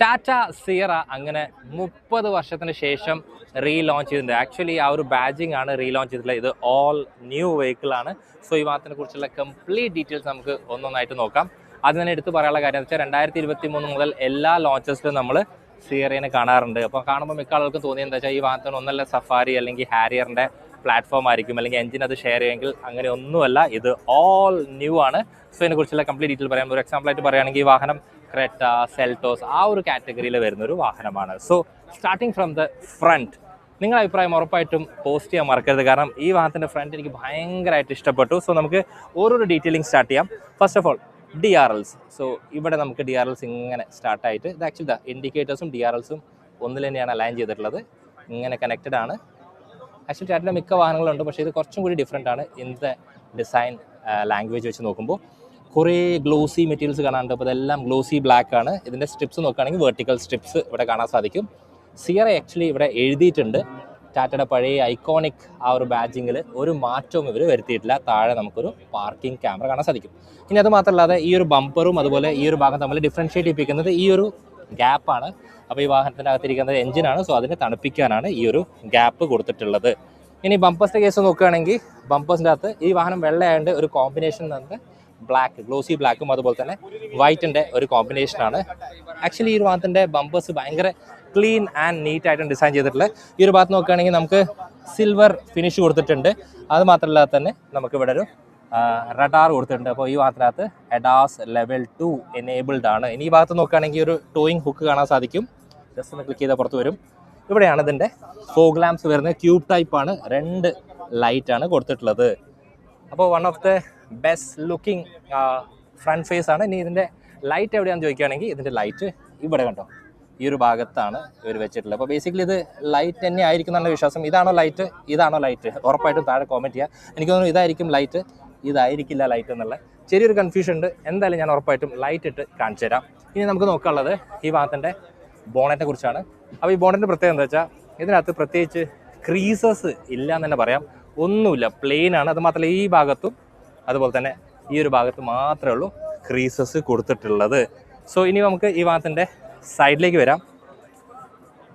Tata Sierra അങ്ങനെ മുപ്പത് വർഷത്തിന് ശേഷം റീലോഞ്ച് ചെയ്തിട്ടുണ്ട്. ആക്ച്വലി ആ ഒരു ബാജിങ് ആണ് റീലോഞ്ച് ചെയ്തിട്ടുള്ളത്. ഇത് ഓൾ ന്യൂ വെഹിക്കിൾ ആണ്. സോ ഈ വാഹനത്തിനെ കുറിച്ചുള്ള കംപ്ലീറ്റ് ഡീറ്റെയിൽസ് നമുക്ക് ഒന്നൊന്നായിട്ട് നോക്കാം. അത് തന്നെ എടുത്ത് പറയാനുള്ള കാര്യം എന്ന് വെച്ചാൽ രണ്ടായിരത്തി ഇരുപത്തി മൂന്ന് മുതൽ എല്ലാ ലോഞ്ചസിലും നമ്മൾ സീറേനെ കാണാറുണ്ട്. അപ്പോൾ കാണുമ്പോൾ മിക്ക ആളുകൾക്കും തോന്നിയത് എന്താ വെച്ചാൽ ഈ വാഹനത്തിന് ഒന്നല്ല സഫാരി അല്ലെങ്കിൽ ഹാരിയറിന്റെ പ്ലാറ്റ്ഫോം ആയിരിക്കും. അല്ലെങ്കിൽ എഞ്ചിൻ അത് ഷെയർ ചെയ്യുമെങ്കിൽ അങ്ങനെ ഒന്നുമല്ല. ഇത് ഓൾ ന്യൂ ആണ്. സോ ഇതിനെക്കുറിച്ചുള്ള കംപ്ലീറ്റ് ഡീറ്റെയിൽ പറയാം. ഒരു എക്സാമ്പിൾ ആയിട്ട് പറയുകയാണെങ്കിൽ ഈ വാഹനം ക്രെറ്റ സെൽട്ടോസ് ആ ഒരു കാറ്റഗറിയിൽ വരുന്ന ഒരു വാഹനമാണ്. So starting from the front നിങ്ങളുടെ അഭിപ്രായം ഉറപ്പായിട്ടും പോസ്റ്റ് ചെയ്യാൻ മറക്കരുത്. കാരണം ഈ വാഹനത്തിന്റെ ഫ്രണ്ട് എനിക്ക് ഭയങ്കരമായിട്ട് ഇഷ്ടപ്പെട്ടു. സോ നമുക്ക് ഓരോരോ ഡീറ്റെയിലിംഗ് സ്റ്റാർട്ട് ചെയ്യാം. First of all D R Ls so ഇവിടെ നമുക്ക് ഡി ആർ എൽസ് ഇങ്ങനെ സ്റ്റാർട്ടായിട്ട് ഇത് ആക്ച്വലി ദ ഇൻഡിക്കേറ്റേഴ്സും ഡി ആർ എൽസും ഒന്നിൽ തന്നെയാണ് അലൈൻ ചെയ്തിട്ടുള്ളത്. ഇങ്ങനെ കണക്റ്റഡ് ആണ്. ആക്ച്വലി ടാറ്റയുടെ മിക്ക വാഹനങ്ങളുണ്ട് പക്ഷേ ഇത് കുറച്ചും കൂടി ഡിഫറെന്റ് ആണ്. ഇന്നത്തെ ഡിസൈൻ ലാംഗ്വേജ് വെച്ച് നോക്കുമ്പോൾ. കുറേ ഗ്ലോസി മെറ്റീരിയൽസ് കാണാനുണ്ട്. അപ്പോൾ ഇതെല്ലാം ഗ്ലോസി ബ്ലാക്ക് ആണ്. ഇതിന്റെ സ്ട്രിപ്സ് നോക്കുകയാണെങ്കിൽ വെർട്ടിക്കൽ സ്ട്രിപ്സ് ഇവിടെ കാണാൻ സാധിക്കും. സിയറ ആക്ച്വലി ഇവിടെ എഴുതിയിട്ടുണ്ട്. ടാറ്റയുടെ പഴയ ഐക്കോണിക് ആ ഒരു ബാജിങ്ങിൽ ഒരു മാറ്റവും ഇവർ വരുത്തിയിട്ടില്ല. താഴെ നമുക്കൊരു പാർക്കിംഗ് ക്യാമറ കാണാൻ സാധിക്കും. ഇനി അത് മാത്രമല്ലാതെ ഈ ഒരു ബമ്പറും അതുപോലെ ഈ ഒരു ഭാഗം തമ്മിൽ ഡിഫറൻഷ്യേറ്റ് ചെയ്യിപ്പിക്കുന്നത് ഈ ഒരു ഗ്യാപ്പാണ് അപ്പോൾ ഈ വാഹനത്തിന്റെ അകത്തിരിക്കുന്നത് എഞ്ചിനാണ് സോ അതിനെ തണുപ്പിക്കാനാണ് ഈ ഒരു ഗ്യാപ്പ് കൊടുത്തിട്ടുള്ളത്. ഇനി ബമ്പേഴ്സിന്റെ കേസ് നോക്കുകയാണെങ്കിൽ ബമ്പേഴ്സിന്റെ അകത്ത് ഈ വാഹനം വെള്ളയായതുകൊണ്ട് ഒരു കോമ്പിനേഷൻ തന്നെ ബ്ലാക്ക് ഗ്ലോസി ബ്ലാക്കും അതുപോലെ തന്നെ വൈറ്റിന്റെ ഒരു കോമ്പിനേഷനാണ് ആക്ച്വലി ഈ ഒരു ഭാഗത്തിന്റെ ബമ്പേഴ്സ് ഭയങ്കര ക്ലീൻ ആൻഡ് നീറ്റ് ആയിട്ടാണ് ഡിസൈൻ ചെയ്തിട്ടുള്ളത്. ഈ ഒരു ഭാഗത്ത് നോക്കുകയാണെങ്കിൽ നമുക്ക് സിൽവർ ഫിനിഷ് കൊടുത്തിട്ടുണ്ട്. അത് മാത്രമല്ല തന്നെ നമുക്ക് ഇവിടെ ഒരു റഡാർ കൊടുത്തിട്ടുണ്ട്. അപ്പോൾ ഈ ഭാഗത്തിനകത്ത് എഡാസ് ലെവൽ ടു എനേബിൾഡ് ആണ്. ഇനി ഈ ഭാഗത്ത് നോക്കുകയാണെങ്കിൽ ഒരു ടോയിങ് ഹുക്ക് കാണാൻ സാധിക്കും. ജസ്റ്റ് ഒന്ന് ക്ലിക്ക് ചെയ്താൽ പുറത്ത് വരും. ഇവിടെയാണ് ഇതിന്റെ ഫോഗ് ലാംപ്സ് വരുന്നത്. ക്യൂബ് ടൈപ്പാണ് രണ്ട് ലൈറ്റാണ് കൊടുത്തിട്ടുള്ളത്. അപ്പോൾ one of the best looking front face ആണ്. ഇനി ഇതിന്റെ ലൈറ്റ് എവിടെയാണെന്ന് ചോദിക്കുകയാണെങ്കിൽ ഇതിന്റെ ലൈറ്റ് ഇവിടെ കണ്ടോ? ഈ ഒരു ഭാഗത്താണ് ഇവർ വെച്ചിട്ടുള്ളത്. അപ്പോൾ ബേസിക്കലി ഇത് ലൈറ്റ് തന്നെ ആയിരിക്കും എന്നുള്ള വിശ്വാസം. ഇതാണോ ലൈറ്റ് ഇതാണോ ലൈറ്റ് ഉറപ്പായിട്ടും താഴെ കോമെന്റ് ചെയ്യുക എനിക്ക് തോന്നുന്നു ഇതായിരിക്കും ലൈറ്റ് ഇതായിരിക്കില്ല ലൈറ്റ് എന്നുള്ള ചെറിയൊരു കൺഫ്യൂഷൻ ഉണ്ട്. എന്തായാലും ഞാൻ ഉറപ്പായിട്ടും ലൈറ്റ് ഇട്ട് കാണിച്ചു തരാം. ഇനി നമുക്ക് നോക്കാനുള്ളത് ഈ ഭാഗത്തിന്റെ ബോണറ്റിനെ കുറിച്ചാണ്. അപ്പോൾ ഈ ബോണറ്റിന്റെ പ്രത്യേകത എന്താ വെച്ചാൽ ഇതിനകത്ത് പ്രത്യേകിച്ച് ക്രീസസ് ഇല്ല എന്ന് തന്നെ പറയാം. ഒന്നുമില്ല പ്ലെയിൻ ആണ്. അത് മാത്രമല്ല ഈ ഭാഗത്തും അതുപോലെ തന്നെ ഈ ഒരു ഭാഗത്ത് മാത്രമേ ഉള്ളൂ ക്രീസസ് കൊടുത്തിട്ടുള്ളത്. സോ ഇനി നമുക്ക് ഈ ഭാഗത്തിന്റെ സൈഡിലേക്ക് വരാം.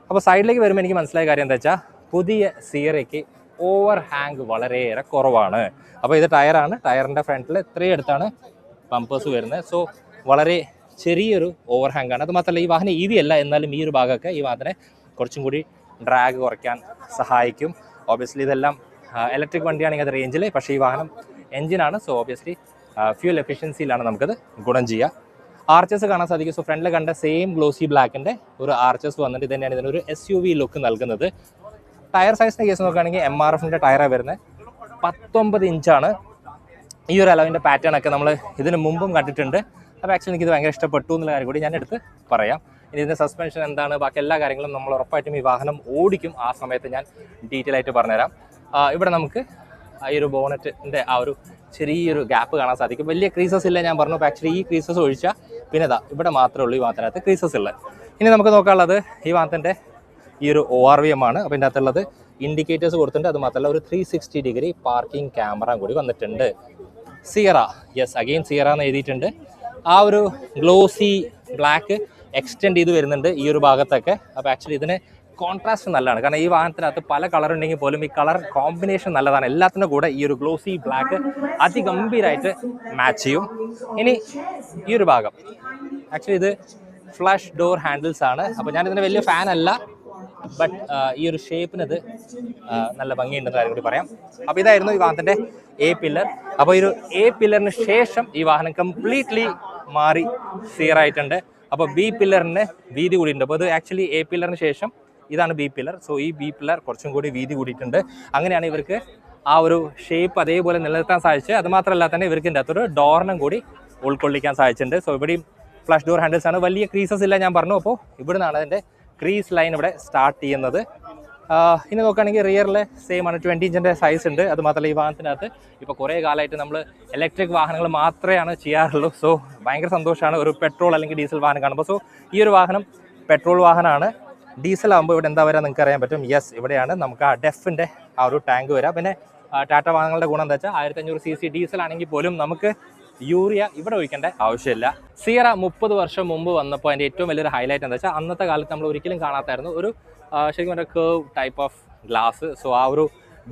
അപ്പോൾ സൈഡിലേക്ക് വരുമ്പോൾ എനിക്ക് മനസ്സിലായ കാര്യം എന്താ വെച്ചാൽ പുതിയ സിയറയ്ക്ക് ഓവർ ഹാങ് വളരെയേറെ കുറവാണ്. അപ്പോൾ ഇത് ടയറാണ്. ടയറിന്റെ ഫ്രണ്ടിൽ ഇത്രയും അടുത്താണ് പമ്പേഴ്സ് വരുന്നത്. സോ വളരെ ചെറിയൊരു ഓവർ ഹാങ് ആണ്. അത് മാത്രമല്ല ഈ വാഹനം ഈവി അല്ല എന്നാലും ഈ ഒരു ഭാഗമൊക്കെ ഈ വാഹനത്തിനെ കുറച്ചും കൂടി ഡ്രാഗ് കുറയ്ക്കാൻ സഹായിക്കും. ഓബിയസ്ലി ഇതെല്ലാം ഇലക്ട്രിക് വണ്ടിയാണെങ്കിൽ അത് റേഞ്ചിൽ പക്ഷേ ഈ വാഹനം എഞ്ചിനാണ്. സോ ഓബിയസ്ലി ഫ്യൂൽ എഫിഷ്യൻസിയിലാണ് നമുക്കത് ഗുണം ചെയ്യുക ആർച്ചസ് കാണാൻ സാധിക്കും. സോ ഫ്രണ്ടിൽ കണ്ട സെയിം ഗ്ലോസി ബ്ലാക്കിന്റെ ഒരു ആർച്ചസ് വന്നിട്ട് ഇത് തന്നെയാണ് ഇതിനൊരു എസ് യു വി ലുക്ക് നൽകുന്നത്. ടയർ സൈസിന്റെ കേസ് നോക്കുകയാണെങ്കിൽ എം ആർ എഫിന്റെ ടയറാണ് വരുന്നത്. പത്തൊമ്പത് ഇഞ്ചാണ് ഈ ഒരു അലവിന്റെ പാറ്റേൺ ഒക്കെ നമ്മൾ ഇതിന് മുമ്പും കണ്ടിട്ടുണ്ട്. അപ്പോൾ ആക്ച്വലി എനിക്കിത് ഭയങ്കര ഇഷ്ടപ്പെട്ടു എന്നുള്ള കാര്യം കൂടി ഞാൻ എടുത്ത് പറയാം. ഇനി ഇതിന്റെ സസ്പെൻഷൻ എന്താണ്? ബാക്കി എല്ലാ കാര്യങ്ങളും നമ്മൾ ഉറപ്പായിട്ടും ഈ വാഹനം ഓടിക്കും. ആ സമയത്ത് ഞാൻ ഡീറ്റെയിൽ ആയിട്ട് പറഞ്ഞുതരാം. ഇവിടെ നമുക്ക് ആ ഒരു ബോണറ്റിന്റെ ആ ഒരു ചെറിയൊരു ഗ്യാപ്പ് കാണാൻ സാധിക്കും. വലിയ ക്രീസസ് ഇല്ല ഞാൻ പറഞ്ഞു. ആക്ച്വലി ഈ ക്രീസസ് ഒഴിച്ചാൽ പിന്നെ ഇതാ ഇവിടെ മാത്രമേ ഉള്ളൂ ഈ വാഹനത്തിനകത്ത് ക്രീസസ് ഉള്ളത് ഇനി നമുക്ക് നോക്കാനുള്ളത് ഈ വാഹനത്തിന്റെ ഈ ഒരു ഒ ആർ വി എം ആണ്. അപ്പോൾ ഇതിന്റെ അകത്തുള്ളത് ഇൻഡിക്കേറ്റേഴ്സ് കൊടുത്തിട്ടുണ്ട്. അത് മാത്രമല്ല ഒരു three sixty degree parking camera കൂടി വന്നിട്ടുണ്ട്. സിയറ യെസ് അഗെയിൻ സിയറ എന്ന് എഴുതിയിട്ടുണ്ട്. ആ ഒരു ഗ്ലോസി ബ്ലാക്ക് എക്സ്റ്റെൻഡ് ചെയ്ത് വരുന്നുണ്ട് ഈ ഒരു ഭാഗത്തൊക്കെ. അപ്പോൾ ആക്ച്വലി ഇതിന് കോൺട്രാസ്റ്റ് നല്ലതാണ്. കാരണം ഈ വാഹനത്തിനകത്ത് പല കളർ ഉണ്ടെങ്കിൽ പോലും ഈ കളർ കോമ്പിനേഷൻ നല്ലതാണ്. എല്ലാത്തിന്റെ കൂടെ ഈ ഒരു ഗ്ലോസി ബ്ലാക്ക് അതിഗംഭീരമായിട്ട് മാച്ച് ചെയ്യും. ഇനി ഈ ഒരു ഭാഗം. ആക്ച്വലി ഇത് ഫ്ലാഷ് ഡോർ ഹാൻഡിൽസ് ആണ്. അപ്പോൾ ഇതിന് വലിയ ഫാൻ അല്ല. ബട്ട് ഈ ഒരു ഷേപ്പിന് അത് ആ, നല്ല ഭംഗിയുണ്ടെന്ന് കാര്യം കൂടി പറയാം. അപ്പോൾ ഇതായിരുന്നു ഈ വാഹനത്തിന്റെ എ പില്ലർ അപ്പോൾ ഈ ഒരു എ പില്ലറിന് ശേഷം ഈ വാഹനം കംപ്ലീറ്റ്ലി മാറി സീറായിട്ടുണ്ട് അപ്പോൾ ബി പില്ലറിന് വീതി കൂടിയിട്ടുണ്ട്. അപ്പോൾ ഇത് ആക്ച്വലി എ പില്ലറിന് ശേഷം ഇതാണ് ബി പില്ലർ സോ ഈ ബി പില്ലർ കുറച്ചും കൂടി വീതി കൂടിയിട്ടുണ്ട്. അങ്ങനെയാണ് ഇവർക്ക് ആ ഒരു ഷേപ്പ് അതേപോലെ നിലനിർത്താൻ സാധിച്ചത്. അതുമാത്രമല്ല തന്നെ ഇവർക്ക് ഇതിന്റെ അകത്തൊരു ഡോറിനും കൂടി ഉൾക്കൊള്ളിക്കാൻ സാധിച്ചിട്ടുണ്ട്. സോ ഇവിടെയും ഫ്ലഷ് ഡോർ ഹാൻഡിൽസ് ആണ്. വലിയ ക്രീസസ് ഇല്ല ഞാൻ പറഞ്ഞു. അപ്പോൾ ഇവിടെ നിന്നാണ് അതിന്റെ ക്രീസ് ലൈൻ ഇവിടെ സ്റ്റാർട്ട് ചെയ്യുന്നത്. ഇനി നോക്കുകയാണെങ്കിൽ റിയറിൽ സെയിം ആണ്. ട്വന്റി ഇഞ്ചിന്റെ സൈസ് ഉണ്ട്. അത് മാത്രമല്ല ഈ വാഹനത്തിനകത്ത് ഇപ്പോൾ കുറേ കാലമായിട്ട് നമ്മൾ ഇലക്ട്രിക് വാഹനങ്ങൾ മാത്രമാണ് ചെയ്യാറുള്ളൂ. സോ ഭയങ്കര സന്തോഷമാണ്. ഒരു പെട്രോൾ അല്ലെങ്കിൽ ഡീസൽ വാഹനം കാണുമ്പോൾ സോ ഈ ഒരു വാഹനം പെട്രോൾ വാഹനമാണ്. ഡീസൽ ആകുമ്പോൾ ഇവിടെ എന്താ വരാൻ നിങ്ങൾക്ക് അറിയാൻ പറ്റും? യെസ് ഇവിടെയാണ്. നമുക്ക് ആ ഡെഫിന്റെ ആ ഒരു ടാങ്ക് വരാം. പിന്നെ ടാറ്റ വാഹനങ്ങളുടെ ഗുണം എന്താ വെച്ചാൽ ആയിരത്തി അഞ്ഞൂറ് സി സി ഡീസൽ ആണെങ്കിൽ പോലും നമുക്ക് യൂറിയ ഇവിടെ ഒഴിക്കേണ്ട ആവശ്യമില്ല. സിയറ മുപ്പത് വർഷം മുമ്പ് വന്നപ്പോൾ അതിന്റെ ഏറ്റവും വലിയൊരു ഹൈലൈറ്റ് എന്താ വെച്ചാൽ അന്നത്തെ കാലത്ത് നമ്മൾ ഒരിക്കലും കാണാത്തായിരുന്നു. ഒരു ശരിക്കും പറഞ്ഞാൽ cave type of glass so ആ ഒരു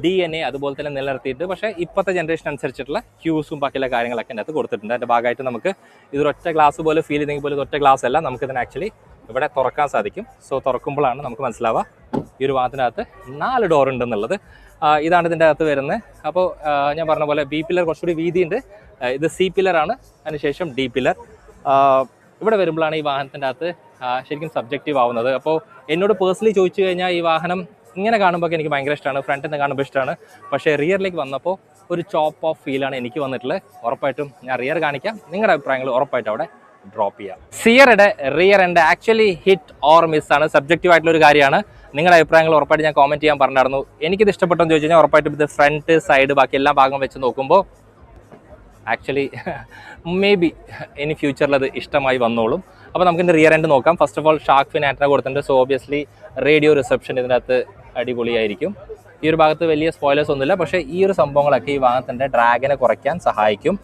ഡി എൻ എ അതുപോലെ തന്നെ നിലനിർത്തിയിട്ട് പക്ഷേ ഇപ്പോഴത്തെ ജനറേഷൻ അനുസരിച്ചിട്ടുള്ള ക്യൂസും ബാക്കിയുള്ള കാര്യങ്ങളൊക്കെ അതിനകത്ത് കൊടുത്തിട്ടുണ്ട്. അതിന്റെ ഭാഗമായിട്ട് നമുക്ക് ഇതൊരൊറ്റ ഗ്ലാസ് പോലെ ഫീൽ ചെയ്തെങ്കിൽ പോലും ഒറ്റ ഗ്ലാസ് അല്ല. നമുക്കിതിന് ആക്ച്വലി ഇവിടെ തുറക്കാൻ സാധിക്കും. സോ തുറക്കുമ്പോഴാണ് നമുക്ക് മനസ്സിലാവുക ഈ ഒരു ഭാഗത്തിനകത്ത് നാല് ഡോർ ഉണ്ടെന്നുള്ളത്. ഇതാണ് ഇതിന്റെ അകത്ത് വരുന്നത്. അപ്പോൾ ഞാൻ പറഞ്ഞ പോലെ ബി പില്ലർ കുറച്ചുകൂടി വീതിയുണ്ട്. ഇത് സി പില്ലറാണ് അതിനുശേഷം ഡി പില്ലർ ഇവിടെ വരുമ്പോഴാണ് ഈ വാഹനത്തിന്റെ അകത്ത് ശരിക്കും സബ്ജക്റ്റീവ് ആവുന്നത്. അപ്പോൾ എന്നോട് പേഴ്സണലി ചോദിച്ചു കഴിഞ്ഞാൽ ഈ വാഹനം ഇങ്ങനെ കാണുമ്പോൾ എനിക്ക് ഭയങ്കര ഇഷ്ടമാണ്. ഫ്രണ്ടിൽ നിന്ന് കാണുമ്പോൾ ഇഷ്ടമാണ്. പക്ഷേ റിയറിലേക്ക് വന്നപ്പോൾ ഒരു ചോപ്പ് ഓഫ് ഫീലാണ് എനിക്ക് വന്നിട്ടുള്ളത്. ഉറപ്പായിട്ടും ഞാൻ റിയർ കാണിക്കാം. നിങ്ങളുടെ അഭിപ്രായങ്ങൾ ഉറപ്പായിട്ടും അവിടെ ഡ്രോപ്പ് ചെയ്യാം. സിയറുടെ റിയർ എന്റെ ആക്ച്വലി ഹിറ്റ് ഓർ മിസ് ആണ്. സബ്ജക്റ്റീവ് ആയിട്ടുള്ള ഒരു കാര്യമാണ്. നിങ്ങളുടെ അഭിപ്രായങ്ങൾ ഉറപ്പായിട്ട് ഞാൻ കോമെന്റ് ചെയ്യാൻ പറഞ്ഞായിരുന്നു എനിക്കിത് ഇഷ്ടപ്പെട്ടെന്ന് ചോദിച്ചു കഴിഞ്ഞാൽ ഉറപ്പായിട്ടും ഇത് ഫ്രണ്ട് സൈഡ് ബാക്കി എല്ലാ ഭാഗം വെച്ച് നോക്കുമ്പോൾ ആക്ച്വലി മേ ബി ഇനി ഫ്യൂച്ചറിൽ അത് ഇഷ്ടമായി വന്നോളും. അപ്പോൾ നമുക്ക് റിയർ എൻഡ് നോക്കാം. First of all shark fin antenna കൊടുത്തിട്ടുണ്ട്. സോ ഓബിയസ്ലി റേഡിയോ റിസപ്ഷൻ ഇതിനകത്ത് അടിപൊളിയായിരിക്കും. ഈ ഒരു ഭാഗത്ത് വലിയ സ്പോയിലേഴ്സ് ഒന്നുമില്ല. പക്ഷേ ഈ ഒരു സംഭവങ്ങളൊക്കെ ഈ ഭാഗത്തിന്റെ ഡ്രാഗനെ കുറയ്ക്കാൻ സഹായിക്കും.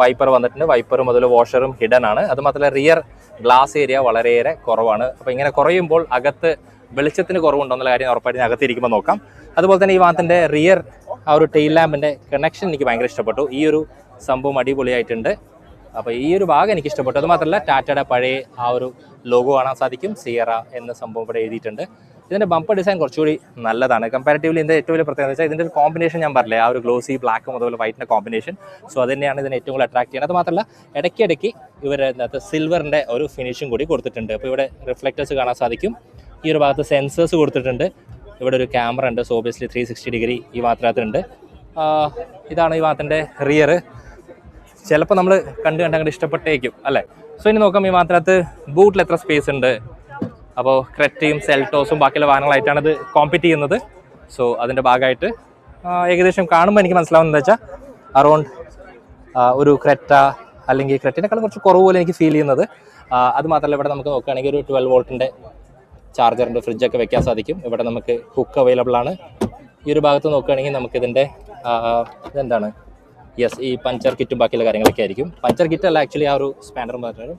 വൈപ്പർ വന്നിട്ടുണ്ട്. വൈപ്പറും അതുപോലെ വാഷറും ഹിഡൻ ആണ്. അത് മാത്രമല്ല റിയർ ഗ്ലാസ് ഏരിയ വളരെയേറെ കുറവാണ്. അപ്പോൾ ഇങ്ങനെ കുറയുമ്പോൾ അകത്ത് വെളിച്ചത്തിന് കുറവുണ്ടോ എന്നുള്ള കാര്യം ഉറപ്പായിട്ട് ഞാൻ അകത്തിരിക്കുമ്പോൾ നോക്കാം. അതുപോലെ തന്നെ ഈ വാഹനത്തിന്റെ റിയർ ആ ഒരു ടെയിൽ ലാമ്പിന്റെ കണക്ഷൻ എനിക്ക് ഭയങ്കര ഇഷ്ടപ്പെട്ടു. ഈ ഒരു സംഭവം അടിപൊളിയായിട്ടുണ്ട്. അപ്പോൾ ഈ ഒരു ഭാഗം എനിക്ക് ഇഷ്ടപ്പെട്ടു. അതുമാത്രമല്ല ടാറ്റയുടെ പഴയ ആ ഒരു ലോഗോ കാണാൻ സാധിക്കും. സിയറ എന്ന സംഭവം ഇവിടെ എഴുതിയിട്ടുണ്ട്. ഇതിന്റെ ബമ്പർ ഡിസൈൻ കുറച്ചുകൂടി നല്ലതാണ്. കമ്പാരിറ്റീവ്ലി ഇതിന്റെ ഏറ്റവും വലിയ പ്രത്യേകത വെച്ചാൽ ഇതിന്റെ ഒരു കോമ്പിനേഷൻ ഞാൻ പറഞ്ഞില്ലേ ആ ഒരു ഗ്ലോസി ബ്ലാക്കും അതുപോലെ വൈറ്റിന്റെ കോമ്പിനേഷൻ സോ അത് തന്നെയാണ് ഇതിനെ ഏറ്റവും കൂടുതൽ അട്രാക്ട് ചെയ്യുന്നത്. അത് മാത്രമല്ല ഇടയ്ക്കിടയ്ക്ക് ഇവർ ഇതിനകത്ത് സിൽവറിന്റെ ഒരു ഫിനിഷും കൂടി കൊടുത്തിട്ടുണ്ട്. അപ്പോൾ ഇവിടെ റിഫ്ലക്റ്റേഴ്സ് കാണാൻ സാധിക്കും. ഈ ഒരു ഭാഗത്ത് സെൻസേഴ്സ് കൊടുത്തിട്ടുണ്ട്. ഇവിടെ ഒരു ക്യാമറ ഉണ്ട്. So obviously three sixty degree ഈ ഭാഗത്തിനകത്തുണ്ട്. ഇതാണ് ഈ ഭാഗത്തിന്റെ റിയർ ചിലപ്പോൾ നമ്മൾ കണ്ട് കണ്ട് അങ്ങോട്ട് ഇഷ്ടപ്പെട്ടേക്കും അല്ലേ? സോ ഇനി നോക്കാം ഈ മാത്രത്ത് ബൂട്ടിൽ എത്ര സ്പേസ് ഉണ്ട്. അപ്പോൾ ക്രെറ്റയും സെൽറ്റോസും ബാക്കിയുള്ള വാഹനങ്ങളായിട്ടാണ് ഇത് കോമ്പീറ്റ് ചെയ്യുന്നത്. സോ അതിന്റെ ഭാഗമായിട്ട് ഏകദേശം കാണുമ്പോൾ എനിക്ക് മനസ്സിലാവുന്നത് വെച്ചാൽ അറൗണ്ട് ഒരു ക്രെറ്റ അല്ലെങ്കിൽ ക്രെറ്റിനേക്കാൾ കുറച്ച് കുറവ് പോലെ എനിക്ക് ഫീൽ ചെയ്യുന്നത്. അത് മാത്രമല്ല ഇവിടെ നമുക്ക് നോക്കുകയാണെങ്കിൽ ഒരു ട്വൽവ് വോൾട്ടിന്റെ ചാർജറിന്റെ ഫ്രിഡ്ജൊക്കെ വെക്കാൻ സാധിക്കും. ഇവിടെ നമുക്ക് കുക്ക് അവൈലബിൾ ആണ്. ഈ ഒരു ഭാഗത്ത് നോക്കുകയാണെങ്കിൽ നമുക്കിതിന്റെ ഇതെന്താണ്? യെസ് ഈ പഞ്ചർ കിറ്റും ബാക്കിയുള്ള കാര്യങ്ങളൊക്കെ ആയിരിക്കും. പഞ്ചർ കിറ്റ് അല്ല ആക്ച്വലി ആ ഒരു സ്പാനർ മാത്രം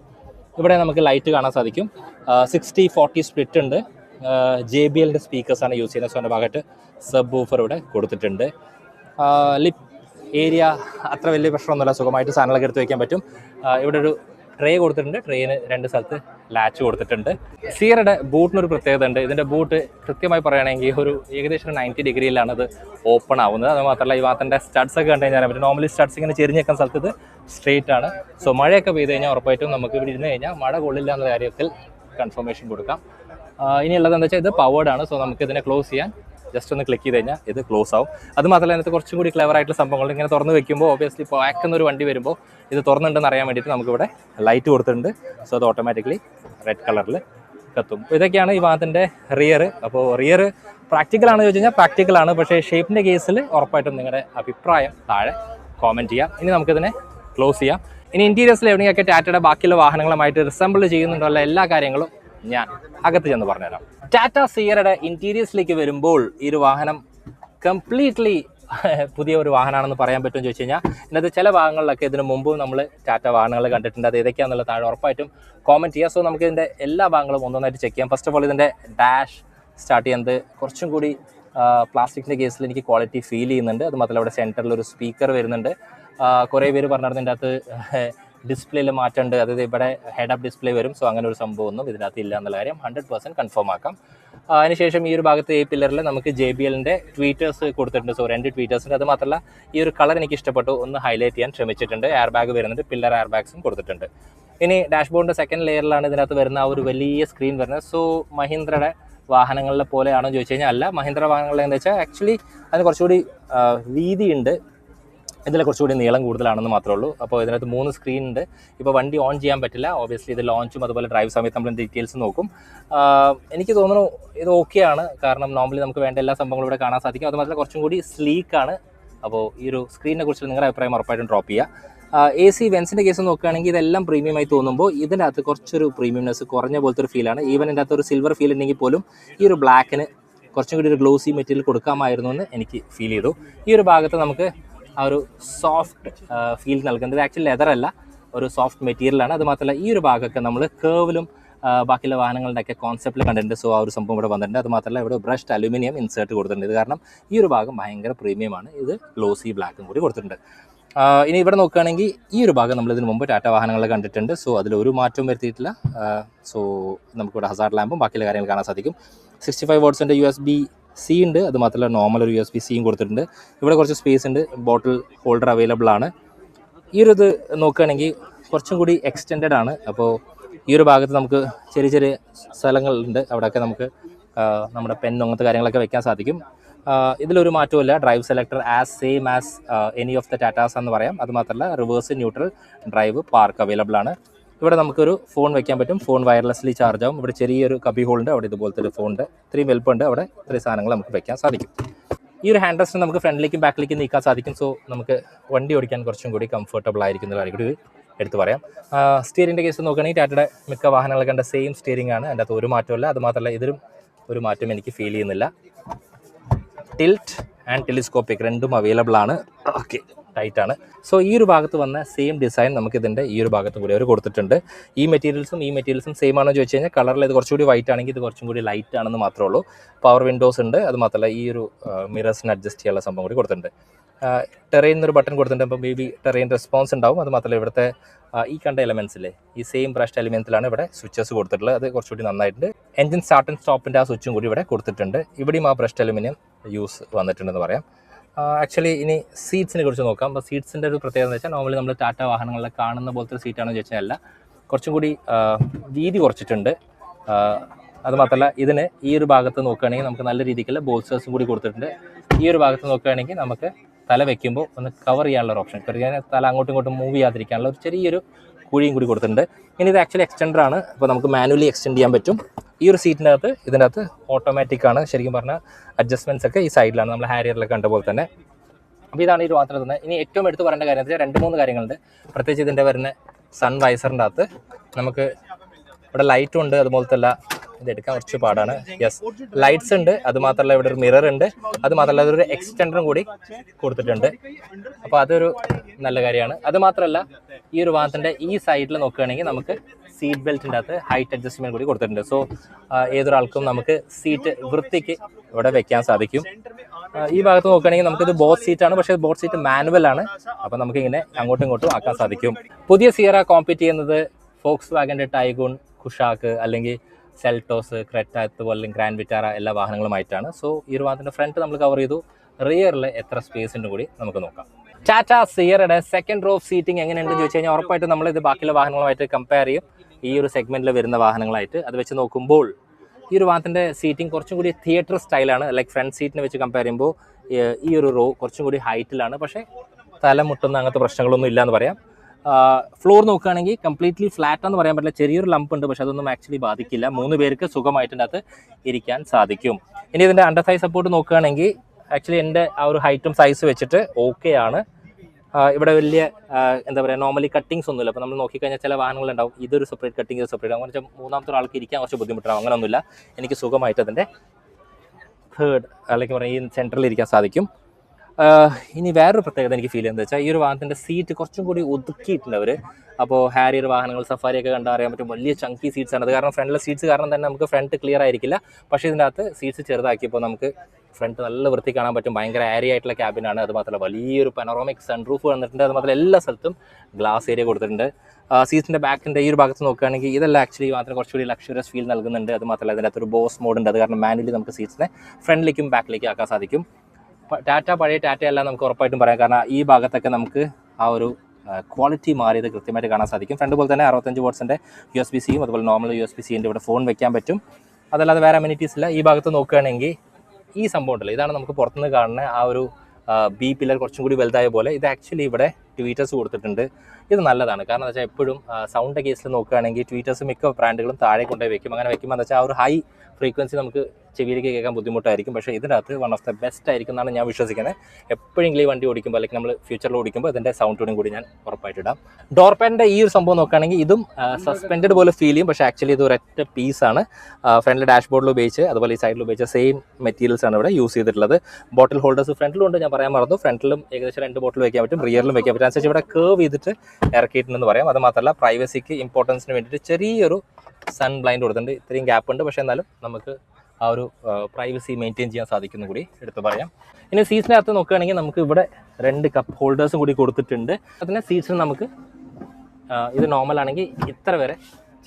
ഇവിടെ നമുക്ക് ലൈറ്റ് കാണാൻ സാധിക്കും. സിക്സ്റ്റി ഫോർട്ടി സ്പ്ലിറ്റ് ഉണ്ട്. ജെ ബി എല്ലിന്റെ സ്പീക്കേഴ്സാണ് യൂസ് ചെയ്യുന്നത്. സോ അതിന്റെ ഭാഗമായിട്ട് സബ് ഊഫർ ഇവിടെ കൊടുത്തിട്ടുണ്ട്. ലിപ് ഏരിയ അത്ര വലിയ പ്രശ്നമൊന്നുമില്ല. സുഖമായിട്ട് സാധനങ്ങളൊക്കെ എടുത്ത് വയ്ക്കാൻ പറ്റും. ഇവിടെ ഒരു ട്രേ കൊടുത്തിട്ടുണ്ട്. ട്രെയിന് രണ്ട് സ്ഥലത്ത് ലാച്ച് കൊടുത്തിട്ടുണ്ട്. സീറയുടെ ബൂട്ടിനൊരു പ്രത്യേകത ഉണ്ട്. ഇതിന്റെ ബൂട്ട് കൃത്യമായി പറയുകയാണെങ്കിൽ ഒരു ഏകദേശം നയന്റി ഡിഗ്രിയിലാണ് അത് ഓപ്പൺ ആവുന്നത്. അത് മാത്രമല്ല ഈ വാത്തന്റെ സ്റ്റഡ്സ് ഒക്കെ കണ്ടു കഴിഞ്ഞാൽ പറ്റും നോർമലി സ്റ്റഡ്സ് ഇങ്ങനെ ചെരിഞ്ഞ് നിൽക്കുന്ന സ്ഥലത്ത് ഇത് സ്ട്രെയിറ്റ് ആണ്. സോ മഴയൊക്കെ പെയ്ത് കഴിഞ്ഞാൽ ഉറപ്പായിട്ടും നമുക്ക് ഇവിടെ ഇരുന്ന് കഴിഞ്ഞാൽ മഴ കൊള്ളില്ല എന്ന കാര്യത്തിൽ കൺഫർമേഷൻ കൊടുക്കാം. ഇനിയുള്ളത് എന്താ വെച്ചാൽ ഇത് പവേർഡ് ആണ്. സോ നമുക്ക് ഇതിനെ ക്ലോസ് ചെയ്യാൻ ജസ്റ്റ് ഒന്ന് ക്ലിക്ക് ചെയ്ത് കഴിഞ്ഞാൽ ഇത് ക്ലോസ് ആവും. അത് മാത്രമല്ല അതിനകത്ത് കുറച്ചും കൂടി ക്ലവർ ആയിട്ടുള്ള സംഭവങ്ങൾ ഇങ്ങനെ തുറന്ന് വെക്കുമ്പോൾ ഓബിയസ്ലി പാക്കുന്ന ഒരു വണ്ടി വരുമ്പോൾ ഇത് തുറന്നുണ്ടെന്ന് അറിയാൻ വേണ്ടിയിട്ട് നമുക്കിവിടെ ലൈറ്റ് കൊടുത്തിട്ടുണ്ട്. സോ അത് ഓട്ടോമാറ്റിക്കലി റെഡ് കളറിൽ കത്തും. ഇതൊക്കെയാണ് ഈ വാഹനത്തിന്റെ റിയർ അപ്പോൾ റിയർ പ്രാക്ടിക്കൽ ആണെന്ന് ചോദിച്ചു കഴിഞ്ഞാൽ പ്രാക്ടിക്കൽ ആണ്. പക്ഷേ ഷേപ്പിന്റെ കേസിൽ ഉറപ്പായിട്ടും നിങ്ങളുടെ അഭിപ്രായം താഴെ കോമെന്റ് ചെയ്യാം. ഇനി നമുക്കിതിനെ ക്ലോസ് ചെയ്യാം. ഇനി ഇന്റീരിയേഴ്സിൽ എവിടെയൊക്കെ ടാറ്റയുടെ ബാക്കിയുള്ള വാഹനങ്ങളുമായിട്ട് റിസംബിൾ ചെയ്യുന്നുണ്ടോ എല്ലാ കാര്യങ്ങളും ഞാൻ അകത്ത് ചെന്ന് പറഞ്ഞുതരാം. ടാറ്റ സിയറുടെ ഇന്റീരിയേഴ്സിലേക്ക് വരുമ്പോൾ ഈ ഒരു വാഹനം കംപ്ലീറ്റ്ലി പുതിയ ഒരു വാഹനമാണെന്ന് പറയാൻ പറ്റുമെന്ന് ചോദിച്ചു കഴിഞ്ഞാൽ ഇന്നത്തെ ചില ഭാഗങ്ങളിലൊക്കെ ഇതിനു മുമ്പ് നമ്മൾ ടാറ്റ വാഹനങ്ങൾ കണ്ടിട്ടുണ്ട്. അത് ഏതൊക്കെയാണെന്നുള്ള താഴെ ഉറപ്പായിട്ടും കോമന്റ് ചെയ്യാം. സോ നമുക്ക് ഇതിന്റെ എല്ലാ ഭാഗങ്ങളും ഒന്നൊന്നായിട്ട് ചെക്ക് ചെയ്യാം. ഫസ്റ്റ് ഓഫ് ഓൾ ഇതിന്റെ ഡാഷ് സ്റ്റാർട്ട് ചെയ്യുന്നത് കുറച്ചും കൂടി പ്ലാസ്റ്റിക്കിന്റെ കേസിൽ എനിക്ക് ക്വാളിറ്റി ഫീൽ ചെയ്യുന്നുണ്ട്. അത് മാത്രമല്ല ഇവിടെ സെന്ററിൽ ഒരു സ്പീക്കർ വരുന്നുണ്ട്. കുറേ പേര് പറഞ്ഞിരുന്നതിന്റെ അകത്ത് ഡിസ്പ്ലേയിൽ മാറ്റമുണ്ട്. അതായത് ഇവിടെ ഹെഡ് അപ്പ് ഡിസ്പ്ലേ വരും. സോ അങ്ങനെ ഒരു സംഭവമൊന്നും ഇതിനകത്ത് ഇല്ല എന്നുള്ള കാര്യം ഹൺഡ്രഡ് പെർസെന്റ് കൺഫേം ആക്കാം. അതിനുശേഷം ഈ ഒരു ഭാഗത്ത് ഈ പില്ലറിൽ നമുക്ക് ജെ ബി എല്ലിന്റെ ട്വീറ്റേഴ്സ് കൊടുത്തിട്ടുണ്ട്. സോ രണ്ട് ട്വീറ്റേഴ്സിന്റെ അത് മാത്രമല്ല ഈ ഒരു കളർ എനിക്ക് ഇഷ്ടപ്പെട്ടു. ഒന്ന് ഹൈലൈറ്റ് ചെയ്യാൻ ശ്രമിച്ചിട്ടുണ്ട്. എയർ ബാഗ് വരുന്നുണ്ട്. പില്ലർ എയർ ബാഗ്സും കൊടുത്തിട്ടുണ്ട്. ഇനി ഡാഷ്ബോർഡിന്റെ സെക്കൻഡ് ലെയറിലാണ് ഇതിനകത്ത് വരുന്ന ആ ഒരു വലിയ സ്ക്രീൻ വരുന്നത്. സോ മഹീന്ദ്രയുടെ വാഹനങ്ങളിലെ പോലെയാണോ ചോദിച്ചു കഴിഞ്ഞാൽ അല്ല. മഹീന്ദ്ര വാഹനങ്ങളിൽ എന്താ വെച്ചാൽ ആക്ച്വലി അതിന് കുറച്ചുകൂടി വീതിയുണ്ട്. ഇതിൽ കുറച്ചുകൂടി നീളം കൂടുതലാണെന്ന് മാത്രമേ ഉള്ളൂ. അപ്പോൾ ഇതിനകത്ത് മൂന്ന് സ്ക്രീൻ ഉണ്ട്. ഇപ്പോൾ വണ്ടി ഓൺ ചെയ്യാൻ പറ്റില്ല. ഓബിയസ്ലി ഇത് ലോഞ്ചും അതുപോലെ ഡ്രൈവ് സമയത്ത് നമ്മൾ ഡീറ്റെയിൽസ് നോക്കും. എനിക്ക് തോന്നുന്നു ഇത് ഓക്കെയാണ് കാരണം നോർമലി നമുക്ക് വേണ്ട എല്ലാ സംഭവങ്ങളും ഇവിടെ കാണാൻ സാധിക്കും. അത് മാത്രമല്ല കുറച്ചും കൂടി സ്ലീക്കാണ് അപ്പോൾ ഈ ഒരു സ്ക്രീനിനെ കുറിച്ച് നിങ്ങളുടെ അഭിപ്രായം ഉറപ്പായിട്ടും ഡ്രോപ്പ് ചെയ്യുക. എ സി വെൻസിന്റെ കേസ് നോക്കുകയാണെങ്കിൽ ഇതെല്ലാം പ്രീമിയമായി തോന്നുമ്പോൾ ഇതിനകത്ത് കുറച്ചൊരു പ്രീമിയംനെസ് കുറഞ്ഞ പോലത്തെ ഒരു ഫീലാണ് ഈവൻ ഇതിനകത്ത് ഒരു സിൽവർ ഫീൽ ഉണ്ടെങ്കിൽ പോലും ഈ ഒരു ബ്ലാക്കിന് കുറച്ചും കൂടി ഒരു ഗ്ലോസി മെറ്റീരിയൽ കൊടുക്കാമായിരുന്നു എന്ന് എനിക്ക് ഫീൽ ചെയ്തു. ഈ ഒരു ഭാഗത്ത് നമുക്ക് ആ ഒരു സോഫ്റ്റ് ഫീൽ നൽകുന്നത്. ആക്ച്വലി ലെതർ അല്ല ഒരു സോഫ്റ്റ് മെറ്റീരിയലാണ് അത് മാത്രമല്ല ഈ ഒരു ഭാഗമൊക്കെ നമ്മൾ കേവിലും ബാക്കിയുള്ള വാഹനങ്ങളുടെയൊക്കെ കോൺസെപ്റ്റിൽ കണ്ടിട്ടുണ്ട്. സോ ആ ഒരു സംഭവം ഇവിടെ വന്നിട്ടുണ്ട്. അത് മാത്രമല്ല ഇവിടെ ബ്രഷ്ഡ് അലുമിനിയം ഇൻസേർട്ട് കൊടുത്തിട്ടുണ്ട്. ഇത് കാരണം ഈ ഒരു ഭാഗം ഭയങ്കര പ്രീമിയമാണ് ഇത് ഗ്ലോസി ബ്ലാക്കും കൂടി കൊടുത്തിട്ടുണ്ട്. ഇനി ഇവിടെ നോക്കുകയാണെങ്കിൽ ഈ ഒരു ഭാഗം നമ്മൾ ഇതിന് മുമ്പ് ടാറ്റ വാഹനങ്ങൾ കണ്ടിട്ടുണ്ട്. സോ അതിൽ ഒരു മാറ്റവും വരുത്തിയിട്ടില്ല. സോ നമുക്കിവിടെ ഹസാർഡ് ലാമ്പും ബാക്കിയുള്ള കാര്യങ്ങൾ കാണാൻ സാധിക്കും. സിക്സ്റ്റി ഫൈവ് വോട്ട്സിന്റെ യു എസ് ബി സി ഉണ്ട്. അത് മാത്രമല്ല നോർമൽ ഒരു യു എസ് ബി സിയും കൊടുത്തിട്ടുണ്ട്. ഇവിടെ കുറച്ച് സ്പേസ് ഉണ്ട്. ബോട്ടിൽ ഹോൾഡർ അവൈലബിൾ ആണ്. ഈ ഒരു ഇത് നോക്കുകയാണെങ്കിൽ കുറച്ചും കൂടി എക്സ്റ്റെൻഡഡ് ആണ്. അപ്പോൾ ഈ ഒരു ഭാഗത്ത് നമുക്ക് ചെറിയ ചെറിയ സ്ഥലങ്ങളുണ്ട് അവിടെയൊക്കെ നമുക്ക് നമ്മുടെ പെൻ അങ്ങനത്തെ കാര്യങ്ങളൊക്കെ വെക്കാൻ സാധിക്കും. ഇതിലൊരു മാറ്റമില്ല drive selector as same as any of the Tatas എന്ന് പറയാം. അത് മാത്രമല്ല reverse neutral drive park available ആണ്. ഇവിടെ നമുക്കൊരു ഫോൺ വെക്കാൻ പറ്റും. ഫോൺ വയർലെസ്ലി ചാർജ് ആവും. ഇവിടെ ചെറിയൊരു കബി ഹോളുണ്ട് അവിടെ ഇതുപോലത്തെ ഒരു ഫോണുണ്ട് ഇത്രയും വലുപ്പമുണ്ട് അവിടെ ഇത്രയും സാധനങ്ങൾ നമുക്ക് വെക്കാൻ സാധിക്കും. ഈ ഒരു ഹാൻഡ് റെസ്റ്റ് നമുക്ക് ഫ്രണ്ടിലേക്കും ബാക്കിലേക്കും നീക്കാൻ സാധിക്കും. സോ നമുക്ക് വണ്ടി ഓടിക്കാൻ കുറച്ചും കൂടി കംഫർട്ടബിൾ ആയിരിക്കുന്ന കാര്യം കൂടി എടുത്തു പറയാം. സ്റ്റിയറിന്റെ കേസ് നോക്കുകയാണെങ്കിൽ ടാറ്റയുടെ മിക്ക വാഹനങ്ങൾ കണ്ട സെയിം സ്റ്റിയറിംഗ് ആണ്. അതിന്റെ അകത്ത് ഒരു മാറ്റമില്ല അത് മാത്രമല്ല ഇതിലും ഒരു മാറ്റം എനിക്ക് ഫീൽ ചെയ്യുന്നില്ല. ടിൽറ്റ് ആൻഡ് ടെലിസ്കോപ്പിക് രണ്ടും അവൈലബിൾ ആണ്. ഓക്കെ ടൈറ്റ് ആണ് സോ ഈ ഒരു ഭാഗത്ത് വന്ന സെയിം ഡിസൈൻ നമുക്ക് ഇതിന്റെ ഈ ഒരു ഭാഗത്തും കൂടി അവർ കൊടുത്തിട്ടുണ്ട്. ഈ മെറ്റീരിയൽസും ഈ മെറ്റീരിയൽസും സെയിം ആണോ ചോദിച്ചു കഴിഞ്ഞാൽ കളറിൽ ഇത് കുറച്ചുകൂടി വൈറ്റ് ആണെങ്കിൽ ഇത് കുറച്ചും കൂടി ലൈറ്റ് ആണെന്ന് മാത്രമേ ഉള്ളൂ. പവർ വിൻഡോസ് ഉണ്ട്. അത് മാത്രമല്ല ഈ ഒരു മിറേഴ്സിന് അഡ്ജസ്റ്റ് ചെയ്യാനുള്ള സംഭവം കൂടി കൊടുത്തിട്ടുണ്ട്. ടെറൈൻ എന്നൊരു ബട്ടൺ കൊടുത്തിട്ടുണ്ട്. അപ്പോൾ മേ ബി ടെറൈൻ റെസ്പോൺസ് ഉണ്ടാവും. അത് മാത്രമല്ല ഇവിടുത്തെ ഈ കണ്ട എലമെൻസിലെ ഈ സെയിം ബ്രഷ്ഡ് എലിമെന്റിലാണ് ഇവിടെ സ്വിച്ചസ് കൊടുത്തിട്ടുള്ളത്. അത് കുറച്ചുകൂടി നന്നായിട്ടുണ്ട്. എൻജിൻ സ്റ്റാർട്ട് ആൻഡ് സ്റ്റോപ്പിന്റെ ആ സ്വിച്ചും കൂടി ഇവിടെ കൊടുത്തിട്ടുണ്ട്. ഇവിടെയും ആ ബ്രഷ്ഡ് അലുമിനിയം യൂസ് വന്നിട്ടുണ്ടെന്ന് പറയാം. ആക്ച്വലി ഇനി സീറ്റ്സിനെ കുറിച്ച് നോക്കാം. അപ്പോൾ സീറ്റ്സിന്റെ ഒരു പ്രത്യേകത എന്ന് വെച്ചാൽ നോർമലി നമ്മൾ ടാറ്റ വാഹനങ്ങളിൽ കാണുന്ന പോലത്തെ സീറ്റാണെന്ന് ചോദിച്ചാൽ അല്ല. കുറച്ചും കൂടി വീതി കുറച്ചിട്ടുണ്ട്. അതുമാത്രമല്ല അത് ഇതിന് ഈ ഒരു ഭാഗത്ത് നോക്കുകയാണെങ്കിൽ നമുക്ക് നല്ല രീതിക്കുള്ള ബോൾസേഴ്സും കൂടി കൊടുത്തിട്ടുണ്ട്. ഈ ഒരു ഭാഗത്ത് നോക്കുകയാണെങ്കിൽ നമുക്ക് തല വെക്കുമ്പോൾ ഒന്ന് കവർ ചെയ്യാനുള്ള ഒരു ഓപ്ഷൻ ചെയ്യാൻ തല അങ്ങോട്ടും ഇങ്ങോട്ടും മൂവ് ചെയ്യാതിരിക്കാനുള്ള ഒരു ചെറിയൊരു കുഴിയും കൂടി കൊടുത്തിട്ടുണ്ട്. ഇനി ഇത് ആക്ച്വലി എക്സ്റ്റൻഡർ ആണ്. അപ്പോൾ നമുക്ക് മാനുവലി എക്സ്റ്റെൻഡ് ചെയ്യാൻ പറ്റും. ഈ ഒരു സീറ്റിനകത്ത് അകത്ത് ഓട്ടോമാറ്റിക് ആണ് ശരിക്കും പറഞ്ഞാൽ അഡ്ജസ്റ്റ്മെന്റ്സ് ഒക്കെ ഈ സൈഡിലാണ് നമ്മൾ ഹാരിയറിലൊക്കെ കണ്ട പോലെ തന്നെ. അപ്പോൾ ഇതാണ് ഈ മാത്രം തന്നെ ഇനി ഏറ്റവും എടുത്ത് പറയേണ്ട കാര്യം വെച്ചാൽ രണ്ട് മൂന്ന് കാര്യങ്ങളുണ്ട്. പ്രത്യേകിച്ച് ഇതിന്റെ വരുന്ന സൺ വൈസറിന്റെ അകത്ത് നമുക്ക് ഇവിടെ ലൈറ്റും ഉണ്ട് അതുപോലത്തെ തന്നെ ഇത് എടുക്കാൻ കുറച്ച് പാടാണ്. യെസ് ലൈറ്റ്സ് ഉണ്ട് അത് മാത്രമല്ല ഇവിടെ ഒരു മിറർ ഉണ്ട്. അത് മാത്രമല്ല അതൊരു എക്സ്റ്റൻഡറും കൂടി കൊടുത്തിട്ടുണ്ട്. അപ്പോൾ അതൊരു നല്ല കാര്യമാണ്. അത് മാത്രമല്ല ഈ ഒരു വാഹനത്തിന്റെ ഈ സൈഡിൽ നോക്കുകയാണെങ്കിൽ നമുക്ക് സീറ്റ് ബെൽറ്റിന്റെ അകത്ത് ഹൈറ്റ് അഡ്ജസ്റ്റ്മെന്റ് കൂടി കൊടുത്തിട്ടുണ്ട്. സോ ഏതൊരാൾക്കും നമുക്ക് സീറ്റ് വൃത്തിക്ക് ഇവിടെ വെക്കാൻ സാധിക്കും. ഈ ഭാഗത്ത് നോക്കുകയാണെങ്കിൽ നമുക്കിത് ബോട്ട് സീറ്റ് ആണ്. പക്ഷേ ബോട്ട് സീറ്റ് മാനുവൽ ആണ്. അപ്പോൾ നമുക്ക് ഇങ്ങനെ അങ്ങോട്ടും ഇങ്ങോട്ടും ആക്കാൻ സാധിക്കും. പുതിയ സിയറ കോമ്പീറ്റ് ചെയ്യുന്നത് ഫോക്സ് വാഗന്റെ ടൈഗൂൺ കുഷാക്ക് അല്ലെങ്കിൽ സെൽട്ടോസ് ക്രെറ്റ അതുപോലെ ഗ്രാൻഡ് വിറ്റാറ എല്ലാ വാഹനങ്ങളുമായിട്ടാണ്. സോ ഈ ഒരു വാഹനത്തിന്റെ ഫ്രണ്ട് നമ്മൾ കവർ ചെയ്തു. റിയറിൽ എത്ര സ്പേസ് ഉണ്ട് കൂടി നമുക്ക് നോക്കാം. ടാറ്റ സിയറുടെ സെക്കൻഡ് റോ ഓഫ് സീറ്റിംഗ് എങ്ങനെയുണ്ടെന്ന് ചോദിച്ചു കഴിഞ്ഞാൽ ഉറപ്പായിട്ടും നമ്മൾ ഇത് ബാക്കിയുള്ള വാഹനങ്ങളുമായിട്ട് കമ്പയർ ചെയ്യും. ഈ ഒരു സെഗ്മെന്റിൽ വരുന്ന വാഹനങ്ങളായിട്ട് അത് വെച്ച് നോക്കുമ്പോൾ ഈ ഒരു വാഹനത്തിന്റെ സീറ്റിംഗ് കുറച്ചും കൂടി തിയേറ്റർ സ്റ്റൈലാണ് ലൈക്ക് ഫ്രണ്ട് സീറ്റിനെ വെച്ച് കമ്പയർ ചെയ്യുമ്പോൾ ഈ ഒരു റോ കുറച്ചും കൂടി ഹൈറ്റിലാണ് പക്ഷേ തലമുട്ടുന്ന അങ്ങനത്തെ പ്രശ്നങ്ങളൊന്നും ഇല്ല എന്ന് പറയാം ഫ്ലോർ നോക്കുകയാണെങ്കിൽ കംപ്ലീറ്റ്ലി ഫ്ലാറ്റ് എന്ന് പറയാൻ പറ്റില്ല. ചെറിയൊരു ലംപ് ഉണ്ട് പക്ഷെ അതൊന്നും ആക്ച്വലി ബാധിക്കില്ല. മൂന്ന് പേർക്ക് സുഖമായിട്ട് അകത്ത് ഇരിക്കാൻ സാധിക്കും. ഇനി ഇതിന്റെ അണ്ടർ സൈസ് സപ്പോർട്ട് നോക്കുകയാണെങ്കിൽ ആക്ച്വലി എന്റെ ആ ഒരു ഹൈറ്റും സൈസ് വെച്ചിട്ട് ഓക്കെ ആണ്. ഇവിടെ വലിയ എന്താ പറയുക നോർമലി കട്ടിങ്സ് ഒന്നുമില്ല. അപ്പോൾ നമ്മൾ നോക്കിക്കഴിഞ്ഞാൽ ചില വാഹനങ്ങളുണ്ടാവും. ഇതൊരു സെപ്പറേറ്റ് കട്ടിങ് ഇത് സെപ്പറേറ്റ് അങ്ങനെ വെച്ചാൽ മൂന്നാമത്തെ ഒരാൾക്ക് ഇരിക്കാൻ കുറച്ച് ബുദ്ധിമുട്ടാവും. അങ്ങനെയൊന്നുമില്ല എനിക്ക് സുഖമായിട്ട് അതിന്റെ തേർഡ് അല്ലെങ്കിൽ പറയാം ഈ സെന്ററിൽ ഇരിക്കാൻ സാധിക്കും. ഇനി വേറൊരു പ്രത്യേകത എനിക്ക് ഫീൽ ചെയ്യുന്നത് വെച്ചാൽ ഈ ഒരു വാഹനത്തിന്റെ സീറ്റ് കുറച്ചും കൂടി ഒതുക്കിയിട്ടുണ്ട് അവർ അപ്പോൾ ഹാരിയർ വാഹനങ്ങൾ സഫാരിയൊക്കെ കണ്ടാൽ അറിയാൻ പറ്റും. വലിയ ചങ്കി സീറ്റ്സ് ആണ്. അത് കാരണം ഫ്രണ്ടിലെ സീറ്റ്സ് കാരണം തന്നെ നമുക്ക് ഫ്രണ്ട് ക്ലിയർ ആയിരിക്കില്ല. പക്ഷേ ഇതിനകത്ത് സീറ്റ്സ് ചെറുതാക്കിയപ്പോൾ നമുക്ക് ഫ്രണ്ട് നല്ല വൃത്തി കാണാൻ പറ്റും. ഭയങ്കര ഏരിയ ആയിട്ടുള്ള ക്യാബിനാണ് അത് മാത്രമല്ല വലിയൊരു പനോറോമിക് സൺറൂഫ് വന്നിട്ടുണ്ട്. അത് മാത്രമല്ല എല്ലാ സ്ഥലത്തും ഗ്ലാസ് ഏരിയ കൊടുത്തിട്ടുണ്ട്. സീറ്റിന്റെ ബാക്കിന്റെ ഈ ഒരു ഭാഗത്ത് നോക്കുകയാണെങ്കിൽ ഇതെല്ലാം ആക്ച്വലി മാത്രം കുറച്ചുകൂടി ലക്ഷറിയസ് ഫീൽ നൽകുന്നുണ്ട്. അത് മാത്രമല്ല ഇതിന്റെ അകത്തൊരു ബോസ് മോഡ് ഉണ്ട്. അത് കാരണം മാനുവലി നമുക്ക് സീറ്റ്സിനെ ഫ്രണ്ടിലേക്കും ബാക്കിലേക്കും ആക്കാൻ സാധിക്കും. ടാറ്റ പഴയ ടാറ്റ അല്ല നമുക്ക് ഉറപ്പായിട്ടും പറയാം. കാരണം ഈ ഭാഗത്തൊക്കെ നമുക്ക് ആ ഒരു ക്വാളിറ്റി മാറിയത് കൃത്യമായിട്ട് കാണാൻ സാധിക്കും. ഫ്രണ്ട് പോലെ തന്നെ അറുപത്തഞ്ച് വോട്ട്സിന്റെ യു എസ് ബി സിയും അതുപോലെ നോർമൽ യു എസ് ബി സിന്റെ ഇവിടെ ഫോൺ വെക്കാൻ പറ്റും. അതല്ലാതെ വേറെ അമ്യൂണിറ്റീസ് ഇല്ല. ഈ ഭാഗത്ത് നോക്കുകയാണെങ്കിൽ ഈ സംഭവം ഉണ്ടല്ലോ. ഇതാണ് നമുക്ക് പുറത്തുനിന്ന് കാണുന്ന ആ ഒരു ബി പില്ലർ കുറച്ചും കൂടി വലുതായ പോലെ. ഇത് ആക്ച്വലി ഇവിടെ ട്വീറ്റേഴ്സ് കൊടുത്തിട്ടുണ്ട്. ഇത് നല്ലതാണ്. കാരണം വെച്ചാൽ എപ്പോഴും സൗണ്ട് കേസിൽ നോക്കുകയാണെങ്കിൽ ട്വീറ്റേഴ്സ് മിക്ക ബ്രാൻഡുകളും താഴെ കൊണ്ടുപോയി വെക്കും. അങ്ങനെ വെക്കുമ്പോൾ എന്ന് വെച്ചാൽ ആ ഒരു ഹൈ ഫ്രീക്വൻസി നമുക്ക് ചെവിയിലേക്ക് കേൾക്കാൻ ബുദ്ധിമുട്ടായിരിക്കും. പക്ഷേ ഇതിനകത്ത് വൺ ഓഫ് ദ ബെസ്റ്റ് ആയിരിക്കും എന്നാണ് ഞാൻ വിശ്വസിക്കുന്നത് എപ്പോഴെങ്കിലും ഈ വണ്ടി ഓടിക്കുമ്പോൾ അല്ലെങ്കിൽ നമ്മൾ ഫ്യൂച്ചറിൽ ഓടിക്കുമ്പോൾ ഇതിന്റെ സൗണ്ട് ട്യൂണും കൂടി ഞാൻ ഉറപ്പായിട്ട് ഇടാം ഡോർ പാന്റെ ഈ ഒരു സംഭവം നോക്കുകയാണെങ്കിൽ ഇതും സസ്പെൻഡഡ് പോലെ ഫീൽ ചെയ്യും. പക്ഷേ ആക്ച്വലി ഇത് ഒരൊറ്റ പീസാണ് ഫ്രണ്ടിൽ ഡാഷ്ബോർഡിൽ ഉപയോഗിച്ച് അതുപോലെ ഈ സൈഡിൽ ഉപയോഗിച്ച സെയിം മെറ്റീരിയൽസ് ആണ് ഇവിടെ യൂസ് ചെയ്തിട്ടുള്ളത്. ബോട്ടിൽ ഹോൾഡേഴ്സ് ഫ്രണ്ടിലുണ്ട് ഞാൻ പറയാൻ മറന്നു. ഫ്രണ്ടിലും ഏകദേശം രണ്ട് ബോട്ടിൽ വയ്ക്കാൻ പറ്റും റിയറിലും വയ്ക്കാൻ പറ്റും. അനുസരിച്ച് ഇവിടെ കേവ് ചെയ്തിട്ട് ഇറക്കിയിട്ടുണ്ടെന്ന് പറയാം. അത് മാത്രമല്ല പ്രൈവസിക്ക് ഇമ്പോർട്ടൻസിന് വേണ്ടിയിട്ട് ചെറിയൊരു സൺ ബ്ലൈൻഡ് കൊടുത്തിട്ടുണ്ട്. ഇത്രയും ഗ്യാപ്പ് ഉണ്ട്. പക്ഷേ എന്നാലും നമുക്ക് ആ ഒരു പ്രൈവസി മെയിന്റെയിൻ ചെയ്യാൻ സാധിക്കുന്നു കൂടി എടുത്ത് പറയാം. ഇനി സീറ്റ്സിനകത്ത് നോക്കുകയാണെങ്കിൽ നമുക്ക് ഇവിടെ രണ്ട് കപ്പ് ഹോൾഡേഴ്സും കൂടി കൊടുത്തിട്ടുണ്ട്. അതിന് സീറ്റ്സിന് നമുക്ക് ഇത് നോർമൽ ആണെങ്കിൽ ഇത്ര വരെ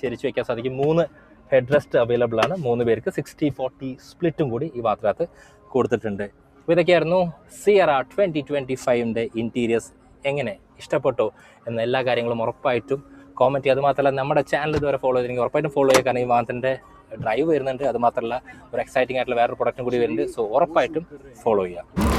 ചെരിച്ച് വയ്ക്കാൻ സാധിക്കും. മൂന്ന് ഹെഡ് റെസ്റ്റ് അവൈലബിൾ ആണ്. മൂന്ന് പേർക്ക് സിക്സ്റ്റി ഫോർട്ടി സ്പ്ലിറ്റും കൂടി ഈ മാത്രത്ത് കൊടുത്തിട്ടുണ്ട്. അപ്പോൾ ഇതൊക്കെയായിരുന്നു സിയറ ട്വന്റി ട്വന്റി ഫൈവിന്റെ ഇന്റീരിയേഴ്സ് എങ്ങനെ ഇഷ്ടപ്പെട്ടോ എന്ന എല്ലാ കാര്യങ്ങളും ഉറപ്പായിട്ടും കോമന്റ് ചെയ്യുക. അതുമാത്രമല്ല നമ്മുടെ ചാനൽ ഇതുവരെ ഫോളോ ചെയ്തിരിക്കും ഉറപ്പായിട്ടും ഫോളോ ചെയ്യുക. കാരണം ഈ വാഹനത്തിന്റെ ഡ്രൈവ് വരുന്നുണ്ട്. അതുമാത്രമല്ല ഒരു എക്സൈറ്റിംഗ് ആയിട്ടുള്ള വേറൊരു പ്രൊഡക്റ്റും കൂടി വരുന്നുണ്ട്. സോ ഉറപ്പായിട്ടും ഫോളോ ചെയ്യുക.